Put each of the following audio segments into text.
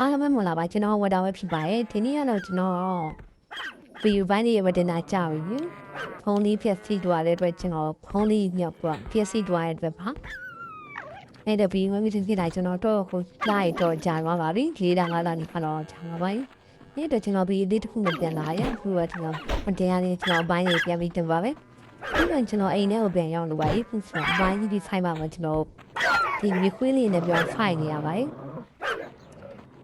အားလုံးပဲမလာပါကျွန်တော်ဝတ်တာပဲဖြစ်ပါရဲ့ဒီနေ့ကတော့ကျွန်တော်ဗီဒီယိုပိုင်းလေးဝတ်တင်တာကြာပြီဖုန်းလေးဖြည့်စီသွားတဲ့အတွက်ကျွန်တော်ဖုန်းလေးညောက်ပြီးဖြည့်စီသွားတဲ့အတွက်ပါအဲ့တော့ဗီဒီယိုမျိုးတင်ပြတာကျွန်တော်တော့ဟိုလိုက်တော့ကြာသွားပါပြီ၄တာ၅တာနေခါတော့ကြာပါပြီအဲ့တော့ကျွန်တော်ဗီဒီယိုလေးတစ်ခုနဲ့ပြန်လာရဲ့အခုကကျွန်တော်မတရားလေးကျွန်တော်ဘိုင်းလေးပြန်ပြီးတင်ပါပဲပြီးတော့ကျွန်တော်အိမ်ထဲကိုပြန်ရောက်လို့ပါပြီခုဆိုဘိုင်းကြီးဆိုင်ပါမှာကျွန်တော်ဒီမြေခွေးလေးနဲ့ပြောဖိုင်နေရပါတယ်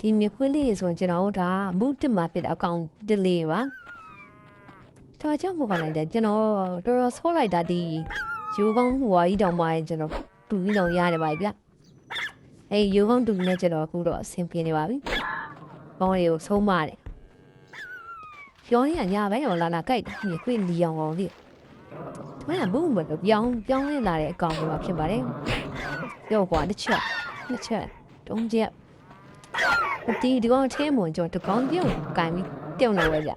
ဒီမြခွေးလေးရေဆိုရင်ကျွန်တော်တို့ဒါမုတစ်မှာဖြစ်တဲ့အကောင်တစ်လေးပါဒါကြောင့်မဟုတ်ပါနဲ့တဲ့ကျွန်တော်တော်တော်ဆိုးလိုက်တာဒီယူကောင်းဟွာကြီးတောင်မှကျွန်တော်တူပြီးတော့ရတယ်ပါဗျအဲယူကောင်းတူနဲ့ကျွန်တော်အခုတော့အဆင်ပြေနေပါပြီပေါင်းလေးကိုဆုံးမတယ်ပြောရင်ညာဘဲရောလာလာကြိုက်တယ်မြခွေးလီအောင်အောင်လေးဒါကဘုံဘယ်လိုပြောင်းပြောင်းလဲလာတဲ့အကောင်တွေပါဖြစ်ပါတယ်ပြောကွာတစ်ချက်နှစ်ချက်တုံးချက် ဒီဒီကောင်ချင်းမွန်ကျွန်တော်တကောင်ပြုတ်ကန်ပြီးတုံနေဝဲကြ။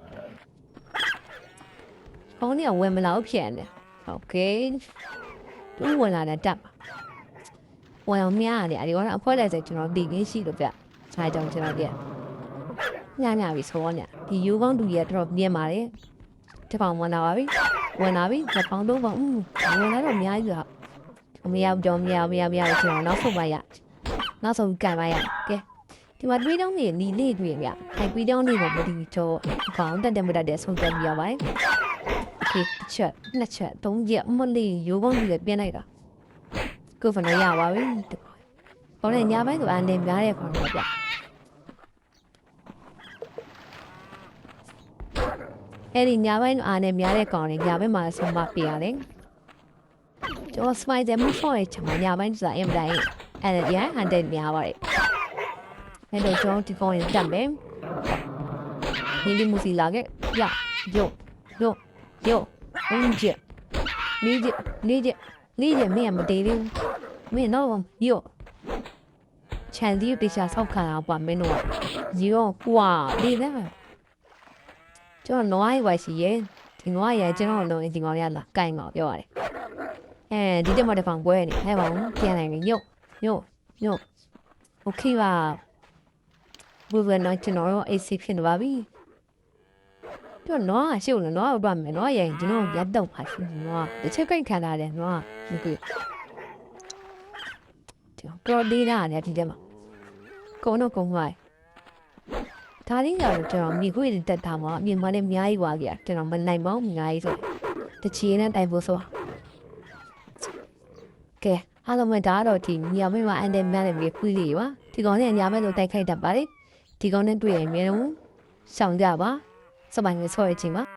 ကောင်းနေဝယ်မလောက်ဖြစ်နေ။ဟုတ်ကဲ့။သူဝင်လာတဲ့တက်ပါ။ဝယ်အောင်မြရတယ်အဒီကတော့အဖွဲလိုက်စေကျွန်တော်တည်ခင်းရှိလို့ဗျ။ဆိုင်တောင်ကျွန်တော်ပြ။ညညပြီဆိုတော့ညဒီယူကောင်းတူရတော့မြင်ပါတယ်။တပောင်ဝင်လာပါပြီ။ဝင်လာပြီ။တပောင်တော့ပေါ့။อืมဝင်လာတော့အများကြီးပါ။မရဘူးကြောင်မရဘူးမရဘူးမရဘူးကျွန်တော်နောက်ဆုံးပါရ။နောက်ဆုံးကန်ပါရ။ကဲ။ ဒီမှာတွေးတောင်းနေလီလေးတွေ့ရအဲတွေးတောင်းနေကိုမဒီတော့ခေါင်းတက်တက်မတက်တဲ့ဆုံးသက်ပြရပါတယ်โอเคတစ်ချက်နှစ်ချက်သုံးချက်အမလေးရိုးကောင်းကြီးလည်းပြန်လိုက်တာကိုဖနရပါပြီခေါင်းနဲ့ညာဘက်ဆိုအန်တယ်များတဲ့ခေါင်းတော့ပြအဲ့ဒီညာဘက်အာနဲ့များတဲ့ကောင်တွေညာဘက်မှာဆုံးမပြရတယ်ကျော်စပိုင်တယ်မဖော်ရချင်ညာဘက်ဆိုတာအင်တိုင်းအဲ့ဒါရဟန်တဲ့များပါတယ် အဲ့တော့ကျွန်တော်ဒီကောင်ရင်တက်မယ်ဒီလီမူစီလာခဲ့ရယိုယိုယိုအင်းကျလေးကျလေးကျလေးကျမင်းမတေးဘူးမင်းတော့ယိုချန်ဒီတေချာဆောက်ခါအောင်ပါမင်းတို့ကဇီရောကွာဒီလဲကျွန်တော်နွားရွာရှိရဲ့ဒီနွားရဲကျွန်တော်လုံးဒီကောင်ရလာကင်ကောင်ပြောရတယ်အဲဒီတက်မတစ်ဖောင်ပွဲနေဟဲ့ပါဦးပြန်နိုင်ယိုယိုယိုโอเคပါ ဘယ်ဘယ်တော့ကျွန်တော်တို့ AC ဖြစ်နေပါပြီ။တော့နော်ရှုပ်လို့နော်တော့မယ်နော်ရင်ကျွန်တော်ရက်တော့ပါရှိနေနော်တစ်ချက်ကြိုက်ခံလာတယ်နော်ဒီကွဒီပရိုဒီနာနဲ့ဒီထဲမှာကုန်းတော့ကုန်းသွားဒါလေးကတော့ကျွန်တော်မြေခွေးတက်တာမှာအမြင်မနဲ့အများကြီးွားကြကျွန်တော်မနိုင်ပါဘူးအများကြီးဆိုတချီနဲ့တိုင်ဖို့ဆိုကဲအားလုံးမဒါတော့ဒီညမင်းမအန်တယ်မန်နဲ့မြေခွေးလေးပါဒီကောင်နဲ့ညမင်းလို့တိုက်ခိုက်တတ်ပါလေ ဒီကောင်နဲ့တွေ့ရင်အများလုံးရှောင်ကြပါစပိုင်ကိုဆော်ရခြင်းပါ